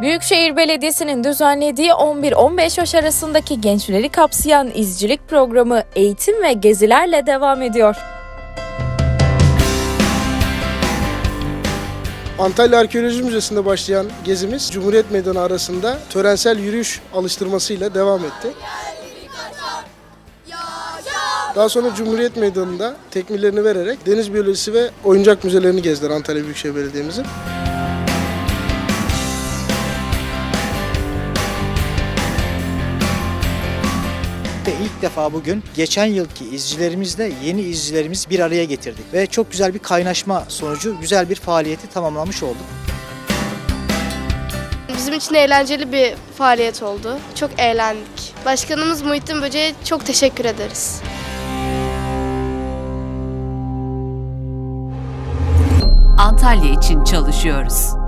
Büyükşehir Belediyesi'nin düzenlediği 11-15 yaş arasındaki gençleri kapsayan izcilik programı eğitim ve gezilerle devam ediyor. Antalya Arkeoloji Müzesi'nde başlayan gezimiz Cumhuriyet Meydanı arasında törensel yürüyüş alıştırmasıyla devam etti. Daha sonra Cumhuriyet Meydanı'nda tekmillerini vererek deniz biyolojisi ve oyuncak müzelerini gezdiler Antalya Büyükşehir Belediye'mizin. Ve ilk defa bugün geçen yılki izcilerimizle yeni izcilerimiz bir araya getirdik. Ve çok güzel bir kaynaşma sonucu güzel bir faaliyeti tamamlamış olduk. Bizim için eğlenceli bir faaliyet oldu. Çok eğlendik. Başkanımız Muhittin Böce'ye çok teşekkür ederiz. Antalya için çalışıyoruz.